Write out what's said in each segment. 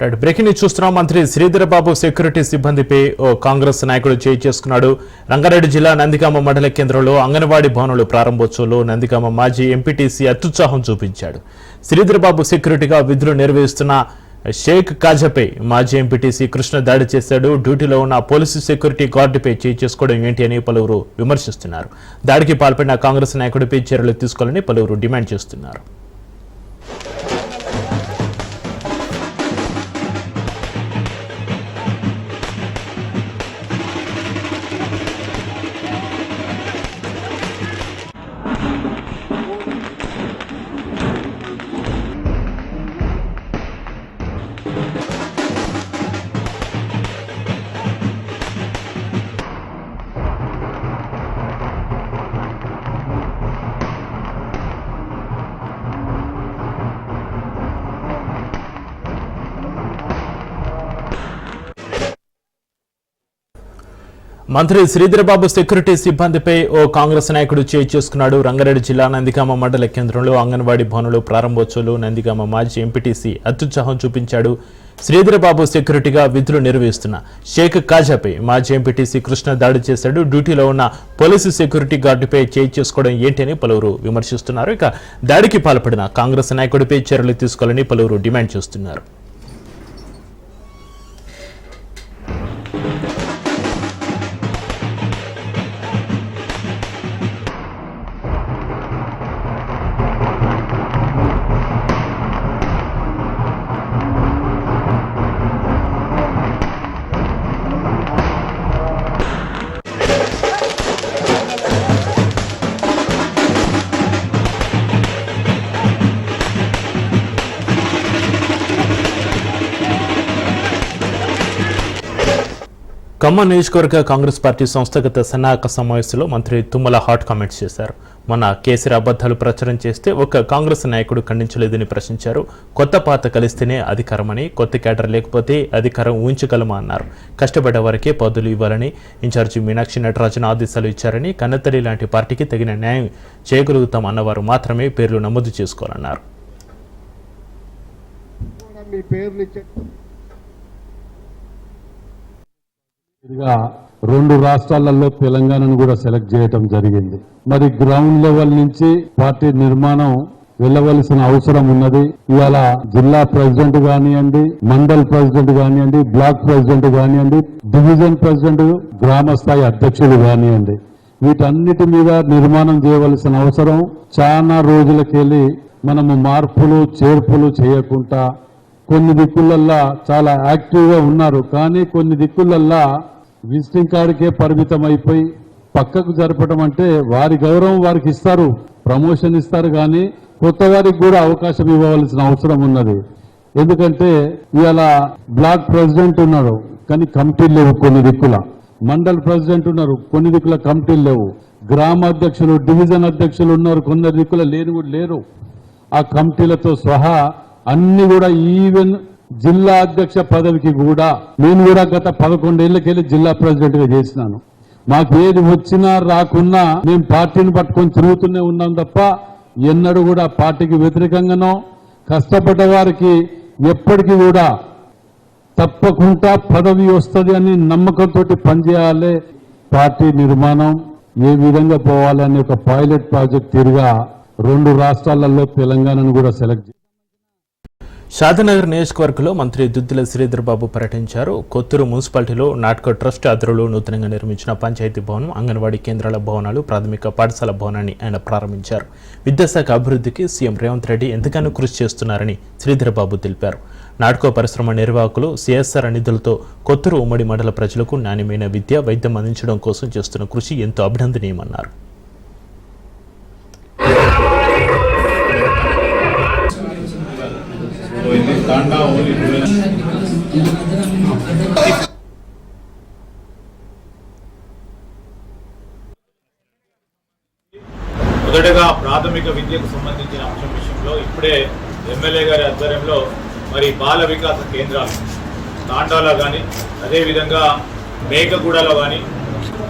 Right breaking news చూస్తున్నాం. మంత్రి Sridhar Babu security సిబ్బందిపై ఓ కాంగ్రెస్ నాయకుడు చేయి చేసుకున్నాడు. రంగారెడ్డి జిల్లా నందిగామ మండల కేంద్రంలో అంగన్వాడీ భవనాలు ప్రారంభోత్సవంలో నందిగామ మాజీ ఎంపీటీసీ అత్యుత్సాహం చూపించాడు. శ్రీధరబాబు సెక్యూరిటీగా విధులు నిర్వహిస్తున్న షేక్ కాజాపై మాజీ ఎంపీటీసీ కృష్ణ దాడి చేశాడు. డ్యూటీలో ఉన్న పోలీసు సెక్యూరిటీ గార్డుపై చేయి చేసుకోవడం ఏంటి అని పలువురు విమర్శిస్తున్నారు. దాడికి పాల్పడిన కాంగ్రెస్ నాయకుడిపై చర్యలు తీసుకోవాలని పలువురు డిమాండ్ చేస్తున్నారు. మంత్రి శ్రీధరబాబు సెక్యూరిటీ సిబ్బందిపై ఓ కాంగ్రెస్ నాయకుడు చేయి చేసుకున్నాడు. రంగారెడ్డి జిల్లా నందిగామ మండల కేంద్రంలో అంగన్వాడీ భవనంలో ప్రారంభోత్సవాలు. నందిగామ మాజీ ఎంపీటీసీ అత్యుత్సాహం చూపించాడు. శ్రీధరబాబు సెక్యూరిటీగా విధులు నిర్వహిస్తున్న షేక్ కాజాపై మాజీ ఎంపీటీసీ కృష్ణ దాడి చేశాడు. డ్యూటీలో ఉన్న పోలీసు సెక్యూరిటీ గార్డుపై చేయి చేసుకోవడం ఏంటి అని పలువురు విమర్శిస్తున్నారు. ఇక దాడికి పాల్పడిన కాంగ్రెస్ నాయకుడిపై చర్యలు తీసుకోవాలని పలువురు డిమాండ్ చేస్తున్నారు. ఖమ్మం నియోజకవర్గ కాంగ్రెస్ పార్టీ సంస్థాగత సన్నాహక సమావేశంలో మంత్రి తుమ్మల హాట్ కామెంట్స్ చేశారు. మన కేసీఆర్ అబద్ధాలు ప్రచారం చేస్తే ఒక కాంగ్రెస్ నాయకుడు ఖండించలేదని ప్రశ్నించారు. కొత్త పాత కలిస్తేనే అధికారమని కొత్త కేటర్ లేకపోతే అధికారం ఊహించగలమా అన్నారు. కష్టపడ్డ వారికే పదులు ఇవ్వాలని ఇన్ఛార్జి మీనాక్షి నటరాజన్ ఆదేశాలు ఇచ్చారని కన్నతల్లి లాంటి పార్టీకి తగిన న్యాయం చేయగలుగుతాం అన్నవారు మాత్రమే పేర్లు నమోదు చేసుకోవాలన్నారు. మీ పేర్లు ఇదిగా రెండు రాష్ట్రాలలో తెలంగాణను కూడా సెలెక్ట్ చేయటం జరిగింది. మరి గ్రౌండ్ లెవెల్ నుంచి పార్టీ నిర్మాణం వెళ్ళవలసిన అవసరం ఉన్నది. ఇవాళ జిల్లా ప్రెసిడెంట్ కానివ్వండి మండల్ ప్రెసిడెంట్ కానివ్వండి బ్లాక్ ప్రెసిడెంట్ కానివ్వండి డివిజన్ ప్రెసిడెంట్ గ్రామ స్థాయి అధ్యక్షులు కానివ్వండి. వీటన్నిటి మీద నిర్మాణం చేయవలసిన అవసరం చాలా రోజులకెళ్ళి మనము మార్పులు చేర్పులు చేయకుండా కొన్ని దిక్కులల్లా చాలా యాక్టివ్గా ఉన్నారు. కానీ కొన్ని దిక్కులల్లా విజిటింగ్ కార్డుకే పరిమితం అయిపోయి పక్కకు జరపడం అంటే వారి గౌరవం వారికి ఇస్తారు ప్రమోషన్ ఇస్తారు కానీ కొత్త వారికి కూడా అవకాశం ఇవ్వవలసిన అవసరం ఉన్నది. ఎందుకంటే ఇవాళ బ్లాక్ ప్రెసిడెంట్ ఉన్నారు కానీ కమిటీలు లేవు కొన్ని దిక్కుల. మండల్ ప్రెసిడెంట్ ఉన్నారు కొన్ని దిక్కుల కమిటీలు లేవు. గ్రామ అధ్యక్షులు డివిజన్ అధ్యక్షులు ఉన్నారు కొందరు దిక్కుల లేని కూడా లేరు. ఆ కమిటీలతో సహా అన్ని కూడా ఈవెన్ జిల్లా అధ్యక్ష పదవికి కూడా నేను కూడా గత పదకొండేళ్ళకెళ్ళి జిల్లా ప్రెసిడెంట్గా చేసినాను. మాకు ఏది వచ్చినా రాకున్నా మేము పార్టీని పట్టుకొని తిరుగుతూనే ఉన్నాం తప్ప ఎన్నడూ కూడా పార్టీకి వ్యతిరేకంగానో కష్టపడ్డ వారికి ఎప్పటికీ కూడా తప్పకుండా పదవి వస్తుంది అని నమ్మకంతో పనిచేయాలి పార్టీ నిర్మాణం. ఏ విధంగా పోవాలనే ఒక పైలట్ ప్రాజెక్ట్ తీరుగా రెండు రాష్ట్రాలలో తెలంగాణను కూడా సెలెక్ట్ షాదనగర్ నియోజకవర్గంలో మంత్రి దుద్దిల శ్రీధర్ బాబు పర్యటించారు. కొత్తూరు మున్సిపాలిటీలో నాటక ట్రస్ట్ ఆధ్వర్యంలో నూతనంగా నిర్మించిన పంచాయతీ భవనం అంగన్వాడీ కేంద్రాల భవనాలు ప్రాథమిక పాఠశాల భవనాన్ని ఆయన ప్రారంభించారు. విద్యాశాఖ అభివృద్ధికి సీఎం రేవంత్ రెడ్డి ఎంతగానో కృషి చేస్తున్నారని శ్రీధర్ బాబు తెలిపారు. నాటకో పరిశ్రమ నిర్వాహకులు సిఎస్ఆర్ నిధులతో కొత్తూరు ఉమ్మడి మండల ప్రజలకు నాణ్యమైన విద్య వైద్యం అందించడం కోసం చేస్తున్న కృషి ఎంతో అభినందనీయమన్నారు. మొదటగా ప్రాథమిక విద్యకు సంబంధించిన అంశం విషయంలో ఇప్పుడే ఎమ్మెల్యే గారి ఆధ్వర్యంలో మరి బాల వికాస కేంద్రాలు తాండాలో కానీ అదేవిధంగా మేకగూడలో కానీ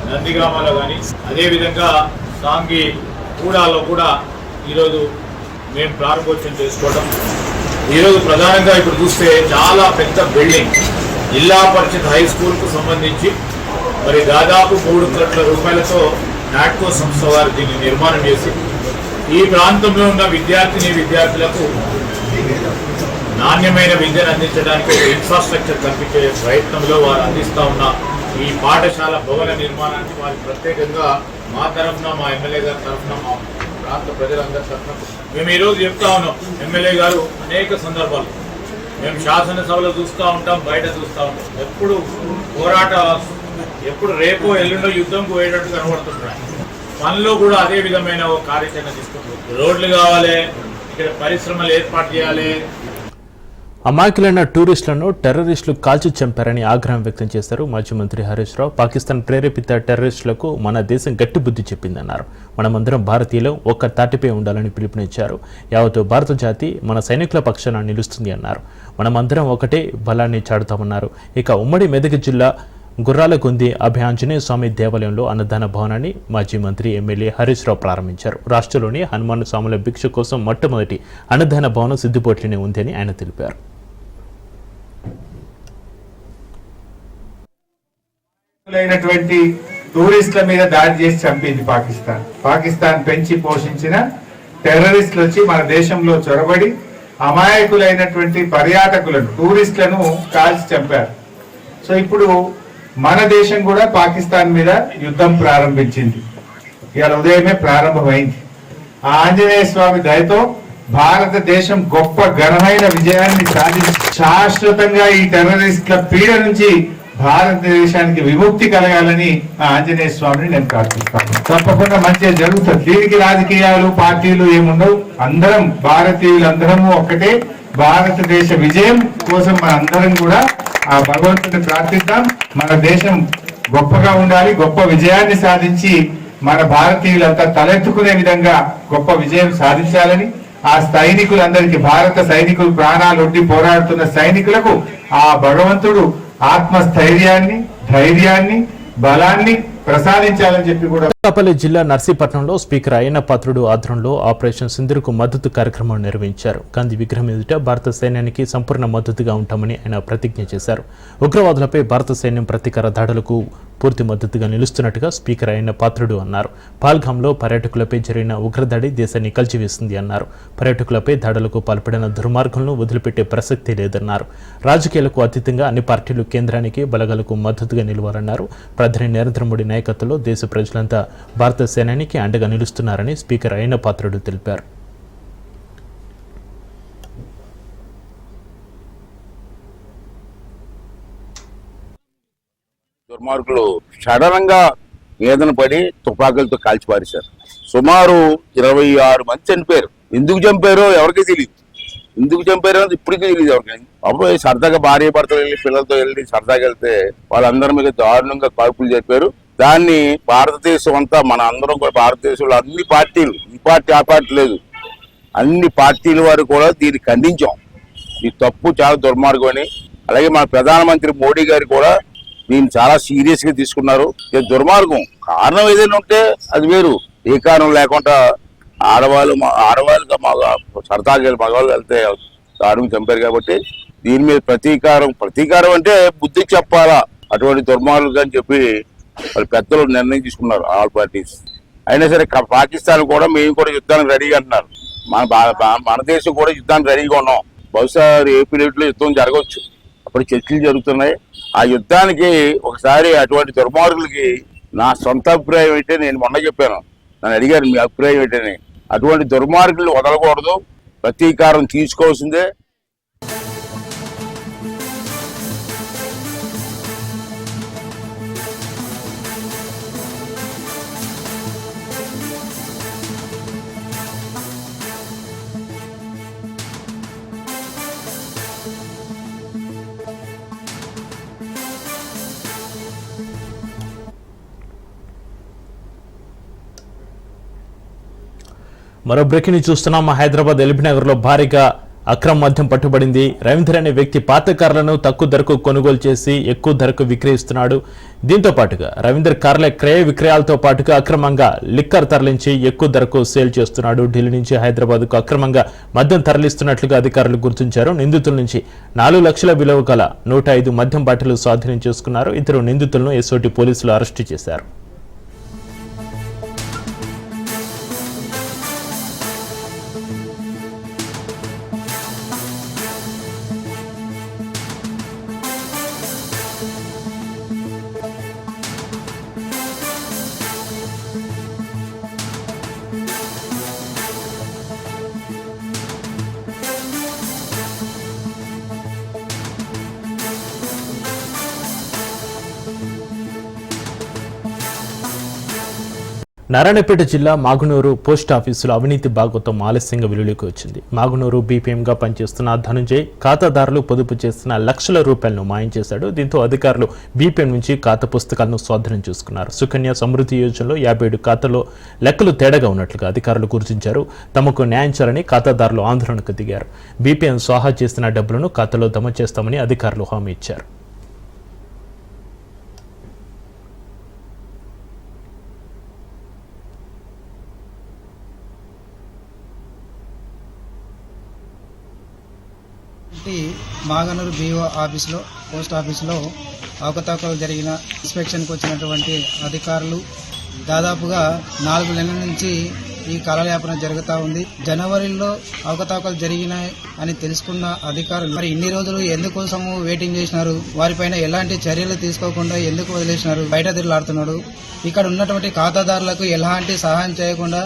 నందిగామలో కానీ అదేవిధంగా సాంగి గూడాలో కూడా ఈరోజు మేము ప్రారంభోత్సవం చేసుకోవడం ఈరోజు ప్రధానంగా ఇప్పుడు చూస్తే చాలా పెద్ద బిల్డింగ్. జిల్లా పరిషత్ హై స్కూల్కు సంబంధించి మరి దాదాపు మూడు కోట్ల రూపాయలతో నాట్కో సంస్థ వారు దీన్ని నిర్మాణం చేసి ఈ ప్రాంతంలో ఉన్న విద్యార్థిని విద్యార్థులకు నాణ్యమైన విద్యను అందించడానికి ఇన్ఫ్రాస్ట్రక్చర్ కల్పించే ప్రయత్నంలో వారు అందిస్తా ఉన్న ఈ పాఠశాల భవన నిర్మాణానికి వారి ప్రత్యేకంగా మా తరఫున మా ఎమ్మెల్యే గారి తరఫున మా ప్రాంత ప్రజలందరి తరఫున మేము ఈరోజు చెప్తా ఉన్నాం ఎమ్మెల్యే గారు అనేక సందర్భాలు. మేము శాసనసభలో చూస్తూ ఉంటాం బయట చూస్తూ ఉంటాం. ఎప్పుడు పోరాట ఎప్పుడు రేపో ఎల్లుండో యుద్ధం పోయేటట్టు కనబడుతుంటారు. పనిలో కూడా అదే విధమైన ఒక కార్యాచరణ తీసుకుంటారు రోడ్లు కావాలి ఇక్కడ పరిశ్రమలు ఏర్పాటు చేయాలి అమాయకులైన టూరిస్టులను టెర్రరిస్టులు కాల్చి చంపారని ఆగ్రహం వ్యక్తం చేశారు మాజీ మంత్రి హరీష్ రావు. పాకిస్తాన్ ప్రేరేపిత టెర్రరిస్టులకు మన దేశం గట్టి బుద్ధి చెప్పిందన్నారు. మనమందరం భారతీయులు ఒక్క తాటిపై ఉండాలని పిలుపునిచ్చారు. యావత్ భారత జాతి మన సైనికుల పక్షాన నిలుస్తుంది అన్నారు. మనమందరం ఒకటే బలాన్ని చాడుతామన్నారు ఇక ఉమ్మడి మెదక్ జిల్లా గుర్రాలకుంది అభయాంజనేయ స్వామి దేవాలయంలో అన్నదాన భవనాన్ని మాజీ మంత్రి ఎమ్మెల్యే హరీష్ రావు ప్రారంభించారు. రాష్ట్రంలోని హనుమాన్ స్వాముల భిక్ష కోసం మొట్టమొదటి అన్నదాన భవనం సిద్దిపోట్లోనే ఉందని ఆయన తెలిపారు. అయినటువంటి టూరిస్టుల మీద దాడి చేసి చంపింది పాకిస్తాన్. పాకిస్తాన్ పెంచి పోషించిన టెర్రరిస్టులు వచ్చి మన దేశంలో చొరబడి అమాయకులైనటువంటి పర్యాటకులను టూరిస్టులను కాల్చి చంపారు. సో ఇప్పుడు మన దేశం కూడా పాకిస్తాన్ మీద యుద్ధం ప్రారంభించింది. ఇవాళ ఉదయమే ప్రారంభమైంది. ఆ ఆంజనేయ స్వామి దయతో భారతదేశం గొప్ప ఘనమైన విజయాన్ని సాధించి శాశ్వతంగా ఈ టెర్రరిస్టుల పీడ నుంచి భారతదేశానికి విముక్తి కలగాలని ఆ ఆంజనేయ స్వామిని నేను ప్రార్థిస్తాను. తప్పకుండా మంచిగా జరుగుతుంది. దీనికి రాజకీయాలు పార్టీలు ఏముండవు. అందరం భారతీయులందరము ఒక్కటే. భారతదేశ విజయం కోసం మన అందరం కూడా ఆ భగవంతుని ప్రార్థిద్దాం. మన దేశం గొప్పగా ఉండాలి గొప్ప విజయాన్ని సాధించి మన భారతీయులంతా తలెత్తుకునే విధంగా గొప్ప విజయం సాధించాలని ఆ సైనికులందరికీ భారత సైనికులు ప్రాణాలు ఉండి పోరాడుతున్న సైనికులకు ఆ భగవంతుడు ఆత్మస్థైర్యాన్ని ధైర్యాన్ని బలాన్ని ప్రసాదించాలని చెప్పి కూడా అనకాపల్లి జిల్లా నర్సీపట్నంలో స్పీకర్ అయ్యన పాత్రుడు ఆధ్వర్యంలో ఆపరేషన్ సింధుకు మద్దతు కార్యక్రమం నిర్వహించారు. గాంధీ విగ్రహం ఎదుట భారత సైన్యానికి సంపూర్ణ మద్దతుగా ఉంటామని ఆయన ప్రతిజ్ఞ చేశారు. ఉగ్రవాదులపై భారత సైన్యం ప్రతీకార దాడులకు పూర్తి మద్దతుగా నిలుస్తున్నట్టుగా స్పీకర్ అయిన పాత్రుడు అన్నారు. పాల్గాంలో పర్యాటకులపై జరిగిన ఉగ్రదాడి దేశాన్ని కలిచివేసింది అన్నారు. పర్యాటకులపై దాడులకు పాల్పడిన దుర్మార్గులను వదిలిపెట్టే ప్రసక్తి లేదన్నారు. రాజకీయాలకు అతీతంగా అన్ని పార్టీలు కేంద్రానికి బలగాలకు మద్దతుగా నిలవాలన్నారు. ప్రధాని నరేంద్ర మోడీ నాయకత్వంలో దేశ ప్రజలంతా భారత సైన్యానికి అండగా నిలుస్తున్నారని స్పీకర్ అయిన పాత్రుడు తెలిపారు. దుర్మార్గులు సడన్ వేదన పడి తుపాకులతో కాల్చిపారేశారు. సుమారు ఇరవై ఆరు మంది చనిపోయారు. ఎందుకు చంపారో ఎవరికీ తెలియదు ఎందుకు చంపారో అని ఇప్పటికీ తెలియదు ఎవరికైనా అప్పుడు సరదాగా భార్య భర్తలు వెళ్ళి పిల్లలతో వెళ్ళి సరదాగా వెళ్తే వాళ్ళందరి మీద దారుణంగా కాల్పులు చెప్పారు దాన్ని భారతదేశం అంతా మన అందరం కూడా భారతదేశంలో అన్ని పార్టీలు ఈ పార్టీ ఆ పార్టీ లేదు. అన్ని పార్టీల వారు కూడా దీన్ని ఖండించాం. ఈ తప్పు చాలా దుర్మార్గం అని. అలాగే మన ప్రధానమంత్రి మోడీ గారు కూడా దీన్ని చాలా సీరియస్గా తీసుకున్నారు. ఇది దుర్మార్గం. కారణం ఏదైనా ఉంటే అది వేరు. ఏ కారణం లేకుండా ఆడవాళ్ళు మా ఆడవాళ్ళుగా మగ సరదాగా మగవాళ్ళు వెళ్తే దారుణం చంపారు కాబట్టి దీని మీద ప్రతీకారం ప్రతీకారం అంటే బుద్ధి చెప్పాలా? అటువంటి దుర్మార్గులు అని చెప్పి వాళ్ళు పెద్దలు నిర్ణయం తీసుకున్నారు ఆల్ పార్టీస్. అయినా సరే పాకిస్తాన్ కూడా మేము కూడా యుద్ధానికి రెడీగా అంటున్నారు. మన మన దేశం కూడా యుద్ధానికి రెడీగా ఉన్నాం. బహుశా ఏపీ రేట్లో యుద్ధం జరగవచ్చు. అప్పుడు చర్చలు జరుగుతున్నాయి. ఆ యుద్ధానికి ఒకసారి అటువంటి దుర్మార్గులకి నా సొంత అభిప్రాయం ఏంటి నేను మొన్న చెప్పాను. నన్ను అడిగారు మీ అభిప్రాయం ఏంటని. అటువంటి దుర్మార్గులు వదలకూడదు. ప్రతీకారం తీసుకోవాల్సిందే. మరో బ్రేకింగ్ చూస్తున్నాం. హైదరాబాద్ ఎల్బీనగర్లో భారీగా అక్రమ మద్యం పట్టుబడింది. రవీంద్ర అనే వ్యక్తి పాత కార్లను తక్కువ ధరకు కొనుగోలు చేసి ఎక్కువ ధరకు విక్రయిస్తున్నాడు. దీంతో పాటుగా రవీంద్ర కార్ల క్రయ విక్రయాలతో పాటుగా అక్రమంగా లిక్కర్ తరలించి ఎక్కువ ధరకు సేల్ చేస్తున్నాడు. ఢిల్లీ నుంచి హైదరాబాద్కు అక్రమంగా మద్యం తరలిస్తున్నట్లుగా అధికారులు గుర్తించారు. నిందితుల నుంచి నాలుగు లక్షల విలువ గల నూట ఐదు మద్యం బాటలు స్వాధీనం చేసుకున్నారు. ఇద్దరు నిందితులను ఎస్ఓటి పోలీసులు అరెస్టు చేశారు. నారాయణపేట జిల్లా మాగునూరు పోస్ట్ ఆఫీసులో అవినీతి భాగవతం ఆలస్యంగా వెలుగులోకి వచ్చింది. మాగునూరు బీపీఎంగా పనిచేస్తున్న ధనుంజయ్ ఖాతాదారులు పొదుపు చేస్తున్న లక్షల రూపాయలను మాయం చేశాడు. దీంతో అధికారులు బీపీఎం నుంచి ఖాతా పుస్తకాలను స్వాధీనం చేసుకున్నారు. సుకన్య సమృద్ధి యోజనలో యాభై ఏడు ఖాతాలో లెక్కలు తేడాగా ఉన్నట్లుగా అధికారులు గుర్తించారు. తమకు న్యాయం చేయాలని ఖాతాదారులు ఆందోళనకు దిగారు. బీపీఎం స్వాహా చేసిన డబ్బులను ఖాతాలో జమ చేస్తామని అధికారులు హామీ ఇచ్చారు. కాబట్టి మాగనూరు బీఓ ఆఫీసులో పోస్ట్ ఆఫీసులో అవకతవకలు జరిగిన ఇన్స్పెక్షన్కి వచ్చినటువంటి అధికారులు దాదాపుగా నాలుగు నెలల నుంచి ఈ కాలయాపన జరుగుతూ ఉంది. జనవరిలో అవకతవకలు జరిగినాయి. అని తెలుసుకున్న అధికారులు మరి ఇన్ని రోజులు ఎందుకోసము వెయిటింగ్ చేసినారు? వారిపైన ఎలాంటి చర్యలు తీసుకోకుండా ఎందుకు వదిలేసినారు? బయట తిరుగులాడుతున్నాడు. ఇక్కడ ఉన్నటువంటి ఖాతాదారులకు ఎలాంటి సహాయం చేయకుండా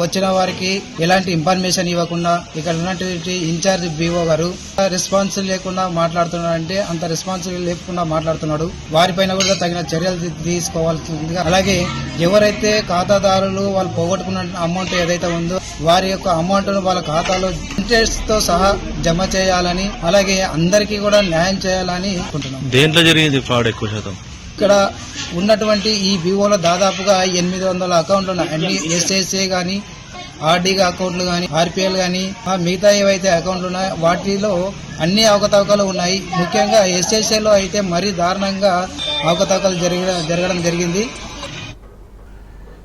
వచ్చిన వారికి ఎలాంటి ఇన్ఫర్మేషన్ ఇవ్వకుండా ఇక్కడ ఉన్నటువంటి ఇన్ఛార్జ్ బీఓ గారు రెస్పాన్స్ లేకుండా మాట్లాడుతున్నాడు అంటే అంత రెస్పాన్స్ లేకుండా మాట్లాడుతున్నాడు. వారిపైన కూడా తగిన చర్యలు తీసుకోవాల్సింది తీసుకోవాల్సిందిగా. అలాగే ఎవరైతే ఖాతాదారులు వాళ్ళు పోగొట్టుకున్న అమౌంట్ ఏదైతే ఉందో వారి యొక్క అమౌంట్ వాళ్ళ ఖాతాలో ఇంట్రెస్ట్తో సహా జమ చేయాలని అలాగే అందరికీ కూడా న్యాయం చేయాలని అనుకుంటున్నాం. దేంట్లో జరిగింది ఫ్రాడ్ ఎక్కువ శాతం? ఇక్కడ ఉన్నటువంటి ఈ బీఓలో దాదాపుగా ఎనిమిది వందల అకౌంట్లు ఉన్నాయి అన్ని ఎస్ఎస్ఏ గానీ ఆర్డీ అకౌంట్లు గానీ ఆర్పిఎల్ గానీ ఆ మిగతా ఏవైతే అకౌంట్లు ఉన్నాయో వాటిలో అన్ని అవకతవకలు ఉన్నాయి. ముఖ్యంగా SSA లో అయితే మరీ దారుణంగా అవకతవకలు జరగడం జరిగింది.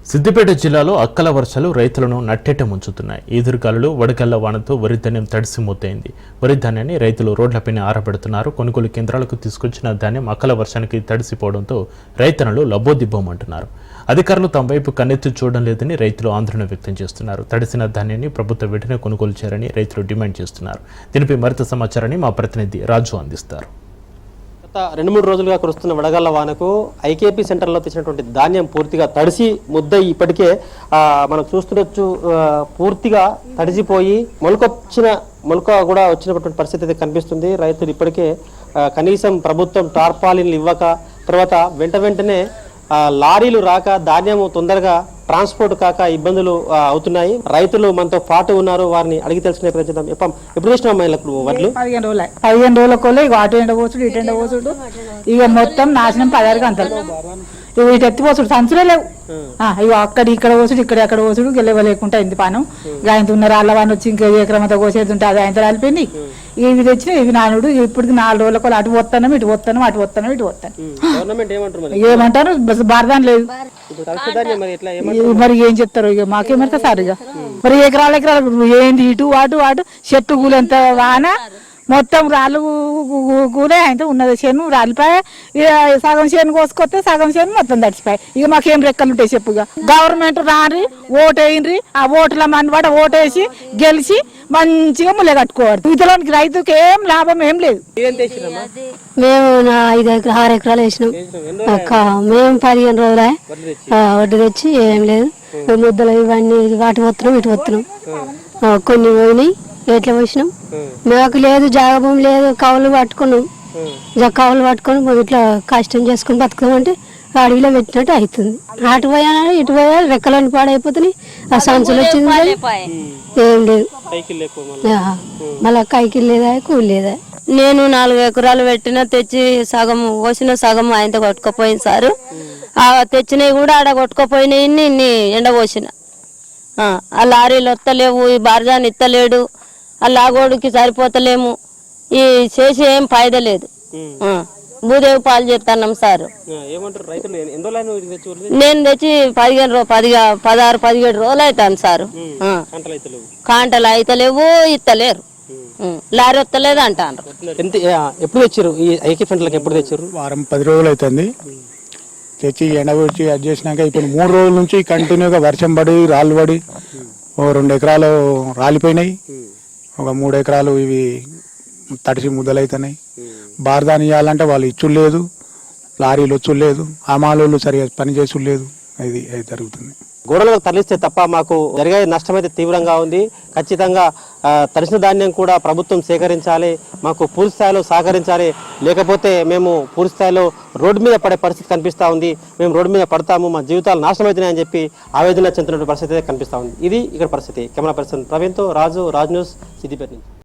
సిద్దిపేట జిల్లాలో అక్కల వర్షాలు రైతులను నట్టేట ముంచుతున్నాయి. ఈదురుగాలులు వడగళ్ళ వానతో వరి ధాన్యం తడిసి ముద్దయింది వరి ధాన్యాన్ని రైతులు రోడ్లపైన ఆరబెడుతున్నారు. కొనుగోలు కేంద్రాలకు తీసుకొచ్చిన ధాన్యం అక్కల వర్షానికి తడిసిపోవడంతో రైతన్నలు లబ్బోదిబ్బోమంటున్నారు అధికారులు తమ వైపు కన్నెత్తి చూడడం లేదని రైతులు ఆందోళన వ్యక్తం చేస్తున్నారు. తడిసిన ధాన్యాన్ని ప్రభుత్వం వెంటనే కొనుగోలు చేయాలని రైతులు డిమాండ్ చేస్తున్నారు. దీనిపై మరింత సమాచారాన్ని మా ప్రతినిధి రాజు అందిస్తారు. గత రెండు మూడు రోజులుగా కురుస్తున్న వడగళ్ళ వానకు ఐకేపీ సెంటర్లో తెచ్చినటువంటి ధాన్యం పూర్తిగా తడిసి ముద్ద ఇప్పటికే మనం చూస్తుండొచ్చు పూర్తిగా తడిసిపోయి మొలకొచ్చిన మొలక కూడా వచ్చినటువంటి పరిస్థితి అయితే కనిపిస్తుంది. రైతులు ఇప్పటికే కనీసం ప్రభుత్వం టార్పాలిన్లు ఇవ్వక తర్వాత వెంట వెంటనే లారీలు రాక ధాన్యము తొందరగా ట్రాన్స్పోర్ట్ కాక ఇబ్బందులు అవుతున్నాయి. రైతులు మనతో పాటు ఉన్నారు వారిని అడిగి తెలుసుకునే ప్రయత్నం ఎప్పుడు చేసినాం మహిళలకు వడ్లు? పదిహేను రోజులు. పదిహేను రోజులకోలే ఇక అటు ఎండ పోసుడు ఇటు ఎండ పోసుడు. ఇక మొత్తం నాశనం పదహారు గంటలు. ఇక ఇటు ఎత్తి పోసుడు సంచులే లేవు. ఇక అక్కడ ఇక్కడ పోసుడు ఇక్కడ అక్కడ పోసుడు గెలవలేకుండా ఇంత పానం. ఇక ఆయన ఉన్న రాళ్ళ వాడిని వచ్చి ఇంకా ఎకరమంతా కోసేది ఉంటే అది ఆయన రాలిపోయింది. ఇవి తెచ్చిన ఇవి నానుడు ఇప్పటికి నాలుగు రోజులకు అటు పోతాను ఇటు పోతాను అటు పోతాను ఇటు గవర్నమెంట్ ఏమంటారు మరి? ఏమంటారు? బస్ బారదాని లేదు. ఇప్పుడు ధాన్యం మరి ఎట్లా ఏం చెప్తారు? ఇక మాకేమరిక సార్ ఇక మరి ఎకరాల ఎకరాలు ఏంది ఇటు అటు అటు చెట్టు కూలంత వాన? మొత్తం రాళ్ళు కూలే అయితే ఉన్నది చేను రాలిపోయి ఇక సగం చేను కోసుకొస్తే సగం చేను మొత్తం తడిచిపోయి ఇక మాకేం రెక్కలు ఉంటాయి చెప్పుగా గవర్నమెంట్ రాని ఓటు వేయండి ఆ ఓటుల మనవాడ ఓటేసి గెలిచి మంచిగా ముల్లె కట్టుకోవాలి. ఇతరులకి రైతుకి ఏం లాభం ఏం లేదు. మేము ఐదు ఎకరా ఆరు ఎకరాలు వేసినాం. అక్క మేము పదిహేను రోజులే. ఆ, వడ్డీ తెచ్చి ఏం లేదు. ముద్దలు ఇవన్నీ అటు వస్తున్నాం ఇటు వస్తున్నాం కొన్ని పోయినాయి. ఎట్లా పోసినాం? మాకు లేదు జాగ భూమి లేదు కవులు పట్టుకున్నాం. కవులు పట్టుకొని ఇట్లా కష్టం చేసుకుని బతుకుతామంటే అడవిలో పెట్టినట్టు అవుతుంది. అటు పోయా ఇటు పోయా రెక్కలని పాడైపోతున్నాయి. ఆ సంచులు వచ్చింది ఏం లేదు. మళ్ళీ. కైకి లేదా కూలి లేదా? నేను నాలుగు ఎకరాలు పెట్టిన తెచ్చి సగం పోసిన సగం ఆయనతో కొట్టుకుపోయింది సారు. ఆ తెచ్చినవి కూడా ఆడ కొట్టుకుపోయినాయి ఇన్ని ఎండ పోసిన. ఆ, ఆ లారీలు వస్తలేవు ఈ బార్జాన్ ఇత్తలేడు ఆ లాగోడుకి సరిపోతలేము. ఈ చేసి ఏం ఫాయిదా లేదు. భూదేవి పాలు చేస్తున్నాం సార్? నేను తెచ్చి పదిహేను రో పదిగా పదహారు పదిహేడు రోజులు అవుతాను సార్. కాంటలు అయితలేవు. ఇత్తలేరు. ఉం. లారీ వస్తలేదు అంటారు ఎప్పుడు తెచ్చారు ఈ ఐకే సెంటర్లకు ఎప్పుడు తెచ్చారు వారం పది రోజులు అవుతుంది తెచ్చి ఎండగొచ్చి అది చేసినాక ఇప్పుడు మూడు రోజుల నుంచి కంటిన్యూగా వర్షం పడి రాళ్ళు పడి ఓ రెండు ఎకరాలు రాలిపోయినాయి. ఒక మూడు ఎకరాలు ఇవి తడిసి ముద్దలైతున్నాయి బారదాని ఇవ్వాలంటే వాళ్ళు ఇచ్చుడు లేదు లారీలు వచ్చుడు లేదు అమాలోళ్ళు సరిగా పని చేసుడు లేదు. ఇది అది జరుగుతుంది. గోడలకు తరలిస్తే తప్ప మాకు జరిగే నష్టం అయితే తీవ్రంగా ఉంది. ఖచ్చితంగా తడిసిన ధాన్యం కూడా ప్రభుత్వం సేకరించాలి మాకు పూర్తి స్థాయిలో సహకరించాలి. లేకపోతే మేము పూర్తి స్థాయిలో రోడ్డు మీద పడే పరిస్థితి కనిపిస్తూ ఉంది. మేము రోడ్డు మీద పడతాము మా జీవితాలు నాశనం అవుతున్నాయని చెప్పి ఆవేదన చెందుతున్న పరిస్థితి అయితే కనిపిస్తూ ఉంది. ఇది ఇక్కడ పరిస్థితి. కెమెరా పర్సన్ ప్రవీణ్తో రాజు రాజ్ న్యూస్ సిద్దిపేట నుంచి.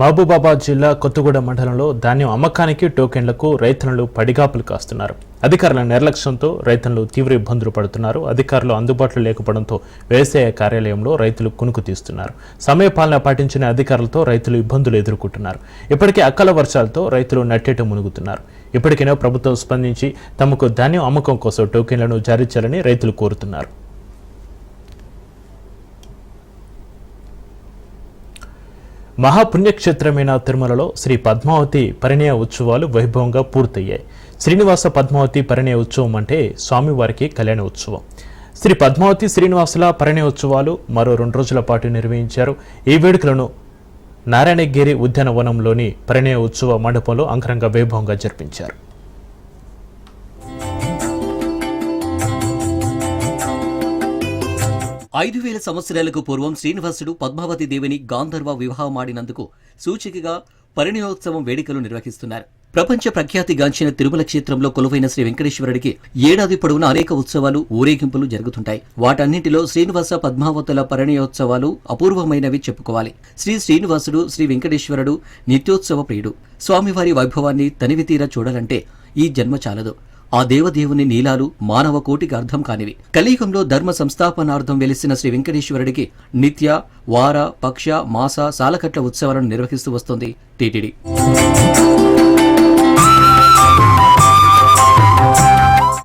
మహబూబాబాద్ జిల్లా కొత్తగూడెం మండలంలో ధాన్యం అమ్మకానికి టోకెన్లకు రైతులు పడిగాపులు కాస్తున్నారు. అధికారుల నిర్లక్ష్యంతో రైతులు తీవ్ర ఇబ్బందులు పడుతున్నారు. అధికారులు అందుబాటులో లేకపోవడంతో వ్యవసాయ కార్యాలయంలో రైతులు కునుకు తీస్తున్నారు. సమయపాలన పాటించిన అధికారులతో రైతులు ఇబ్బందులు ఎదుర్కొంటున్నారు. ఇప్పటికే అక్కల వర్షాలతో రైతులు నట్టేట మునుగుతున్నారు. ఇప్పటికైనా ప్రభుత్వం స్పందించి తమకు ధాన్యం అమ్మకం కోసం టోకెన్లను జారీ చేయాలని రైతులు కోరుతున్నారు. మహాపుణ్యక్షేత్రమైన తిరుమలలో శ్రీ పద్మావతి పరిణయ ఉత్సవాలు వైభవంగా పూర్తయ్యాయి. శ్రీనివాస పద్మావతి పరిణయ ఉత్సవం అంటే స్వామివారికి కళ్యాణ ఉత్సవం. శ్రీ పద్మావతి శ్రీనివాసుల పరిణయ ఉత్సవాలు మరో రెండు రోజుల పాటు నిర్వహించారు. ఈ వేడుకలను నారాయణగిరి ఉద్యానవనంలోని పరిణయ ఉత్సవ మండపంలో అంగరంగ వైభవంగా జరిపించారు. ఐదు వేల సంవత్సరాలకు పూర్వం శ్రీనివాసుడు పద్మావతి దేవిని గాంధర్వ వివాహమాడినందుకు సూచికగా పరిణయోత్సవం వేడుకలు నిర్వహిస్తున్నారు. ప్రపంచ ప్రఖ్యాతిగాంచిన తిరుమల క్షేత్రంలో కొలువైన శ్రీ వెంకటేశ్వరుడికి ఏడాది పొడవునా అనేక ఉత్సవాలు ఊరేగింపులు జరుగుతుంటాయి. వాటన్నింటిలో శ్రీనివాస పద్మావతుల పరిణయోత్సవాలు అపూర్వమైనవి చెప్పుకోవాలి. శ్రీ శ్రీనివాసుడు శ్రీ వెంకటేశ్వరుడు నిత్యోత్సవ ప్రియుడు. స్వామివారి వైభవాన్ని తనివితీర చూడాలంటే ఈ జన్మ చాలదు. ఆ దేవదేవుని నీలాలు మానవ కోటికి అర్థం కానివి. కలియుగంలో ధర్మ సంస్థాపనార్థం వెలిసిన శ్రీ వెంకటేశ్వరుడికి నిత్య వార పక్ష మాస సాలకట్ల ఉత్సవాలను నిర్వహిస్తూ వస్తోంది టీటీడీ.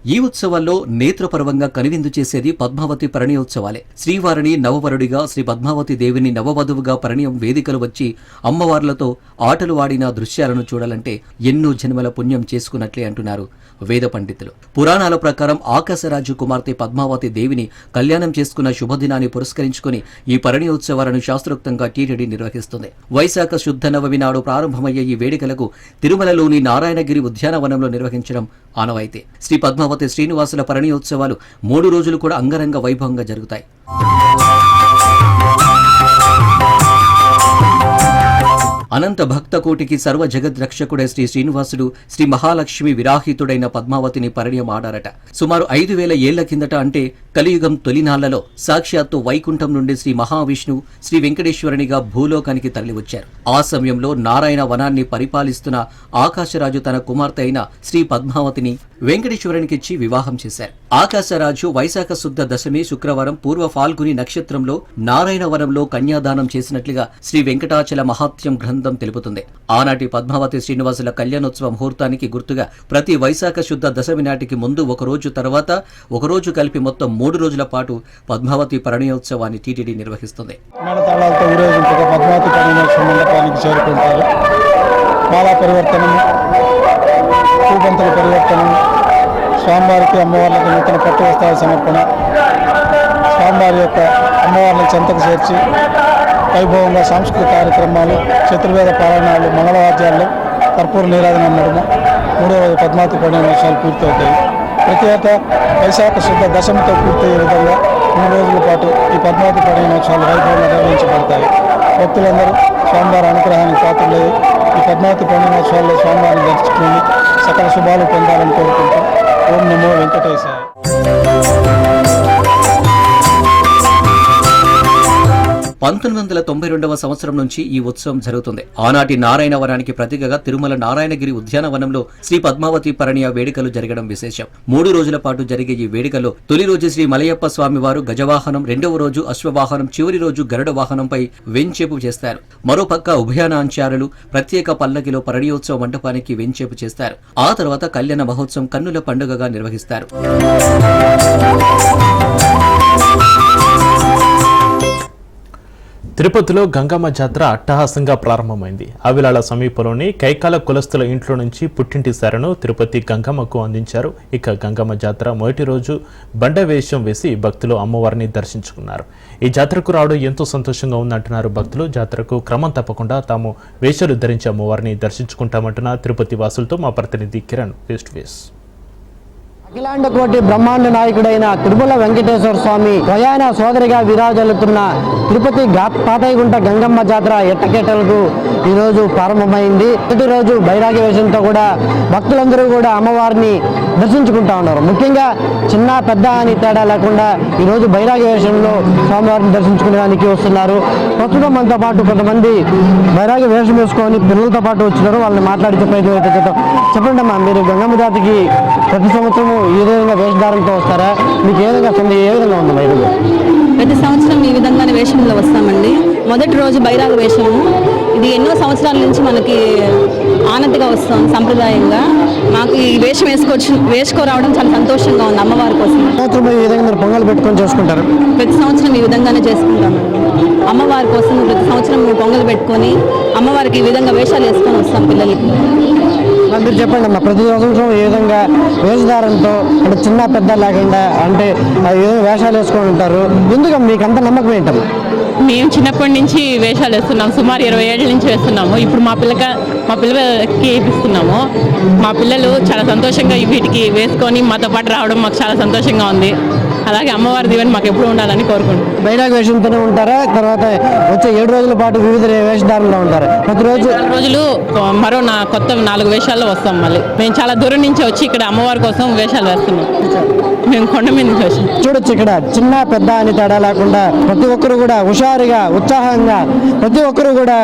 ఈ ఉత్సవాల్లో నేత్రపర్వంగా కనువిందు చేసేది పద్మావతి పరిణయోత్సవాలే. శ్రీవారిని నవవరుడిగా శ్రీ పద్మావతి దేవిని నవవధువుగా పరిణయం వేదికలు వచ్చి అమ్మవార్లతో ఆటలు ఆడిన దృశ్యాలను చూడాలంటే ఎన్నో జన్మల పుణ్యం చేసుకున్నట్లే అంటున్నారు వేద పండితులు. పురాణాల ప్రకారం ఆకాశరాజు కుమార్తె పద్మావతి దేవిని కళ్యాణం చేసుకున్న శుభదినాన్ని పురస్కరించుకుని ఈ పరిణయోత్సవాలను శాస్త్రోక్తంగా టీటీడీ నిర్వహిస్తుంది. వైశాఖ శుద్ధ నవమి నాడు ప్రారంభమయ్యే ఈ వేడుకలకు తిరుమలలోని నారాయణగిరి ఉద్యానవనంలో నిర్వహించడం ఆనవాయితీ. శ్రీ పద్మావతి శ్రీనివాసుల పరిణయోత్సవాలు మూడు రోజులు కూడా అంగరంగ వైభవంగా జరుగుతాయి. అనంత భక్త కోటికి సర్వ జగద్రక్షకుడే శ్రీ శ్రీనివాసుడు శ్రీ మహాలక్ష్మి విరాహితుడైన పద్మావతిని పరిణయం ఆడారట సుమారు ఐదు వేల ఏళ్ళ కిందట అంటే కలియుగం తొలినాళ్ళలో సాక్షాత్తు వైకుంఠం నుండి శ్రీ మహావిష్ణు శ్రీ వెంకటేశ్వరునిగా భూలోకానికి తరలివచ్చారు. ఆ సమయంలో నారాయణ వనాన్ని పరిపాలిస్తున్న ఆకాశరాజు తన కుమార్తె అయిన శ్రీ పద్మావతిని వెంకటేశ్వరునికిచ్చి వివాహం చేశారు. ఆకాశరాజు వైశాఖ శుద్ధ దశమి శుక్రవారం పూర్వ ఫాల్గుని నక్షత్రంలో నారాయణవరంలో కన్యాదానం చేసినట్లుగా శ్రీ వెంకటాచల మహాత్యం గ్రంథం తెలుపుతుంది. ఆనాటి పద్మావతి శ్రీనివాసుల కళ్యాణోత్సవ ముహూర్తానికి గుర్తుగా ప్రతి వైశాఖ శుద్ధ దశమి నాటికి ముందు ఒకరోజు తర్వాత ఒకరోజు కలిపి మొత్తం మూడు రోజుల పాటు పద్మావతి ప్రణయోత్సవాన్ని టీటీడీ నిర్వహిస్తుంది. మాలా పరివర్తనం పరివర్తనం స్వామివారికి అమ్మవార్లకు నూతన పట్టు వస్త్రాల సమర్పణ. స్వామివారి యొక్క అమ్మవారిని చెంతకు చేర్చి వైభవంగా సాంస్కృతిక కార్యక్రమాలు చతుర్వేద పారాయణాలు మంగళవాద్యాలు కర్పూర నీరాధన నడుమ మూడవ రోజు పద్మావతి పరిణయోత్సవాలు పూర్తవుతాయి. ప్రతి ఏటా వైశాఖ శుద్ధ దశమితో పూర్తయ్యే విధంగా మూడు రోజుల పాటు ఈ పద్మావతి పరిణయోత్సవాలు వైభవంగా నిర్వహించబడతాయి. భక్తులందరూ స్వామివారి అనుగ్రహానికి పాత్రలేదు ఈ పద్మావతి పరిణయోత్సవాల్లో స్వామివారిని దర్శించుకుని సకల శుభాలు పొందాలని కోరుకుంటూ ఓం నమో వెంకటేశాయ పంతొమ్మిది వందల తొంభై రెండవ సంవత్సరం నుంచి ఈ ఉత్సవం జరుగుతుంది. ఆనాటి నారాయణ వనానికి ప్రతీకగా తిరుమల నారాయణగిరి ఉద్యానవనంలో శ్రీ పద్మావతి పరణియ వేడుకలు జరగడం విశేషం. మూడు రోజుల పాటు జరిగే ఈ వేడుకలో తొలి రోజు శ్రీ మలయప్ప స్వామి వారు గజవాహనం రెండవ రోజు అశ్వవాహనం చివరి రోజు గరుడ వాహనంపై వెంచేపు చేస్తారు. మరోపక్క ఉభయానాంచారులు ప్రత్యేక పల్లకిలో పరిణయోత్సవ మంటపానికి వెంచేపు చేస్తారు. ఆ తర్వాత కళ్యాణ మహోత్సవం కన్నుల పండుగగా నిర్వహిస్తారు. తిరుపతిలో గంగమ్మ జాతర అట్టహాసంగా ప్రారంభమైంది. ఆవిలాల సమీపంలోని కైకాల కులస్తుల ఇంట్లో నుంచి పుట్టింటి సరను తిరుపతి గంగమ్మకు అందించారు. ఇక గంగమ్మ జాతర మొదటి రోజు బండ వేషం వేసి భక్తులు అమ్మవారిని దర్శించుకున్నారు. ఈ జాతరకు రావడం ఎంతో సంతోషంగా ఉందంటున్నారు భక్తులు. జాతరకు క్రమం తప్పకుండా తాము వేషాలు ధరించి అమ్మవారిని దర్శించుకుంటామంటున్న తిరుపతి వాసులతో మా ప్రతినిధి కిరణ్ ఫేస్ టు ఫేస్. అఖిలాండ కోటి బ్రహ్మాండ నాయకుడైన తిరుమల వెంకటేశ్వర స్వామి ప్రయాణ సోదరిగా విరాజల్లుతున్న తిరుపతి పాతయ్యగుంట గంగమ్మ జాతర ఎట్టకేటలకు ఈరోజు ప్రారంభమైంది. ప్రతి రోజు బైరాగి వేషంతో కూడా భక్తులందరూ కూడా అమ్మవారిని దర్శించుకుంటా ఉన్నారు. ముఖ్యంగా చిన్న పెద్ద అని తేడా లేకుండా ఈరోజు రోజు బైరాగి వేషంలో స్వామివారిని దర్శించుకోవడానికి వస్తున్నారు. ప్రస్తుతం మనతో పాటు కొంతమంది బైరాగి వేషం వేసుకొని పిల్లలతో పాటు వచ్చినారు. వాళ్ళని మాట్లాడి ప్రయత్నం అయితే చెప్పండి అమ్మా మీరు గంగమ్మ జాతికి ప్రతి సంవత్సరము ఈ విధంగా వేషధారంతో వస్తారా? మీకు ఏ విధంగా ఏ విధంగా ఉంది బయటకు ప్రతి సంవత్సరం ఈ విధంగానే వేషంలో వస్తామండి. మొదటి రోజు బైరాగ వేషము. ఇది ఎన్నో సంవత్సరాల నుంచి మనకి ఆనతిగా వస్తుంది సంప్రదాయంగా. మాకు ఈ వేషం వేసుకోవచ్చు వేసుకోరావడం చాలా సంతోషంగా ఉంది అమ్మవారి కోసం. సంవత్సరం ఈ విధంగా మీరు పొంగల్ పెట్టుకొని చేసుకుంటారు? ప్రతి సంవత్సరం ఈ విధంగానే చేసుకుంటామండి అమ్మవారి కోసం ప్రతి సంవత్సరం పొంగల్ పెట్టుకొని అమ్మవారికి ఈ విధంగా వేషాలు వేసుకొని వస్తాం పిల్లలకి. మరి మీరు చెప్పండి అమ్మా ప్రతి సంవత్సరం ఏ విధంగా వేషధారంతో అంటే చిన్న పెద్ద లేకుండా అంటే ఏదో వేషాలు వేసుకొని ఉంటారు. ఎందుకు మీకు అంత నమ్మకం ఏంటమ్మా? మేము చిన్నప్పటి నుంచి వేషాలు వేస్తున్నాం. సుమారు ఇరవై ఏళ్ళ నుంచి వేస్తున్నాము. ఇప్పుడు మా పిల్లక మా పిల్లలకి వేపిస్తున్నాము. మా పిల్లలు చాలా సంతోషంగా వీటికి వేసుకొని మాతో పాటు రావడం మాకు చాలా సంతోషంగా ఉంది. అలాగే అమ్మవారి దీవెన మాకు ఎప్పుడు ఉండాలని కోరుకుంటున్నాం. బైరాగ్ వేషంతోనే ఉంటారా? తర్వాత వచ్చే ఏడు రోజుల పాటు వివిధ వేషధారంలో ఉంటారు? ప్రతిరోజు నాలుగు రోజులు మరో నా కొత్త నాలుగు వేషాల్లో వస్తాం మళ్ళీ. మేము చాలా దూరం నుంచి వచ్చి ఇక్కడ అమ్మవారి కోసం వేషాలు వేస్తున్నాం. మేము కొండ మీద నుంచి వచ్చాం. చూడొచ్చు ఇక్కడ. చిన్న పెద్ద అని తేడా లేకుండా ప్రతి ఒక్కరు కూడా హుషారుగా ఉత్సాహంగా ప్రతి ఒక్కరు కూడా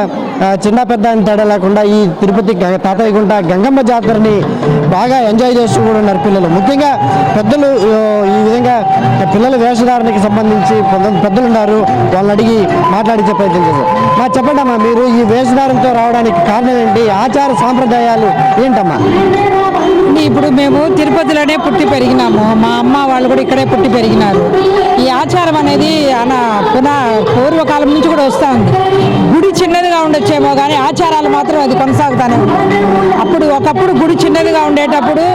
చిన్న పెద్ద అని తేడా లేకుండా ఈ తిరుపతి గ- తాతయ్యగుంట గంగమ్మ జాతరని బాగా ఎంజాయ్ చేస్తూ కూడా ఉన్నారు పిల్లలు. ముఖ్యంగా పెద్దలు ఈ విధంగా పిల్లల వేషధారణకి సంబంధించి కొంతమంది పెద్దలు ఉన్నారు వాళ్ళని అడిగి మాట్లాడించే ప్రయత్నం చేశారు. మా చెప్పండి అమ్మా మీరు ఈ వేషధారంతో రావడానికి కారణం ఏంటి? ఆచార సాంప్రదాయాలు ఏంటమ్మా? ఇప్పుడు మేము తిరుపతిలోనే పుట్టి పెరిగినాము. మా అమ్మ వాళ్ళు కూడా ఇక్కడే పుట్టి పెరిగినారు. ఈ ఆచారం అనేది అన పునః పూర్వకాలం నుంచి కూడా వస్తూ ఉంది. గుడి చిన్నదిగా ఉండొచ్చేమో కానీ ఆచారాలు మాత్రం అది కొనసాగుతానే అప్పుడు ఒకప్పుడు గుడి చిన్నదిగా ఉండేటప్పుడు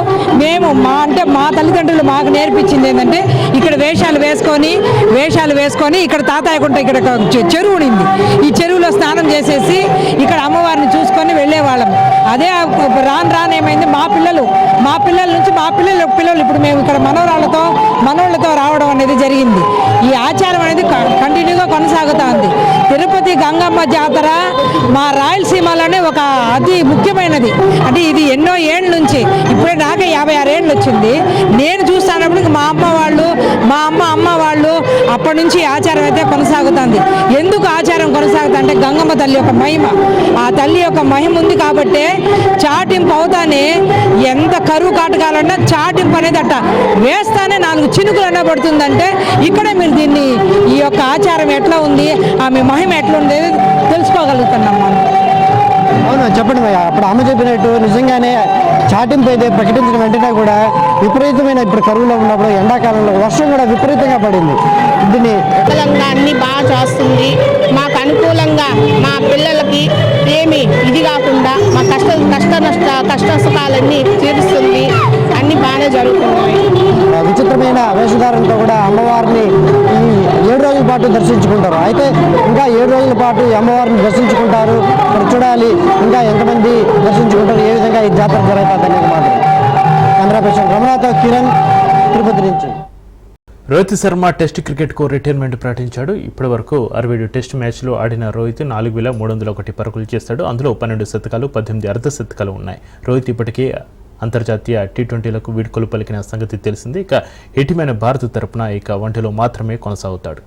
మేము మా అంటే మా తల్లిదండ్రులు మాకు నేర్పించింది ఏంటంటే ఇక్కడ వేషాలు వేసుకొని వేషాలు వేసుకొని ఇక్కడ తాతాయకుంట ఇక్కడ చె- చెరువు ఉండింది. ఈ చెరువులో స్నానం చేసేసి ఇక్కడ అమ్మవారిని చూసుకొని వెళ్ళేవాళ్ళం. అదే రాను రాను ఏమైంది మా పిల్లలు మా పిల్లల నుంచి మా పిల్లల పిల్లలు ఇప్పుడు మేము ఇక్కడ మనవరాళ్ళతో మనోళ్ళతో రావడం అనేది జరిగింది. ఈ ఆచారం అనేది కంటిన్యూగా కొనసాగుతూ ఉంది. ఇది గంగమ్మ జాతర మా రాయలసీమలోనే ఒక అతి ముఖ్యమైనది. అంటే ఇది ఎన్నో ఏళ్ళ నుంచి ఇప్పుడే నాకే యాభై ఆరు వచ్చింది. నేను చూస్తున్నప్పుడు మా అమ్మ వాళ్ళు మా అమ్మ అమ్మ వాళ్ళు అప్పటి నుంచి ఈ ఆచారం అయితే కొనసాగుతుంది. ఎందుకు ఆచారం కొనసాగుతుంది అంటే గంగమ్మ తల్లి యొక్క మహిమ. ఆ తల్లి యొక్క మహిమ ఉంది కాబట్టి చాటింపు అవుతానే ఎంత కరువు కాటకాలన్నా చాటింపు అనేది అట్ట వేస్తానే నాలుగు చినుకులన్నా పడుతుందంటే ఇక్కడే మీరు దీన్ని ఈ యొక్క ఆచారం ఎట్లా ఉంది ఆమె మహిమ ఎట్లా ఉంది తెలుసుకోగలుగుతున్నాం మనం. అవును చెప్పండి భయ్య. అప్పుడు అమ్మ చెప్పినట్టు నిజంగానే చాటింపు అయితే ప్రకటించిన వెంటనే కూడా విపరీతమైన ఇప్పుడు కరువులో ఉన్నప్పుడు ఎండాకాలంలో వర్షం కూడా విపరీతంగా పడింది. దీన్ని అనుకూలంగా అన్ని బాగా చేస్తుంది. మాకు అనుకూలంగా మా పిల్లలకి ఏమి ఇది కాకుండా మా కష్ట కష్ట నష్ట కష్ట సుఖాలన్నీ తీరుస్తుంది. అన్ని బాగానే జరుగుతున్నాయి. విచిత్రమైన వేషధారంతో కూడా అమ్మవారిని ఏడు రోజుల పాటు దర్శించుకుంటారు. అయితే ఇంకా ఏడు రోజుల పాటు అమ్మవారిని దర్శించుకుంటారు. మరి చూడాలి ఇంకా ఎంతమంది దర్శించుకుంటారు ఏ విధంగా ఈ జాతర జరుగుతుంది అనేది మాత్రం. కెమెరా పర్సన్ రమణాతో కిరణ్ తిరుపతి నుంచి. రోహిత్ శర్మ టెస్ట్ క్రికెట్కు రిటైర్మెంట్ ప్రకటించాడు. ఇప్పటి వరకు అరవై ఏడు టెస్ట్ మ్యాచ్లు ఆడిన రోహిత్ నాలుగు వేల మూడు వందల ఒకటి పరుగులు చేస్తాడు. అందులో పన్నెండు శతకాలు పద్దెనిమిది అర్ధ శతకాలు ఉన్నాయి. రోహిత్ ఇప్పటికే అంతర్జాతీయ టీ ట్వంటీలకు వీడ్కోలు పలికిన సంగతి తెలిసింది. ఇక ఎటిమైన భారత్ తరపున ఇక వంటిలో మాత్రమే కొనసాగుతాడు.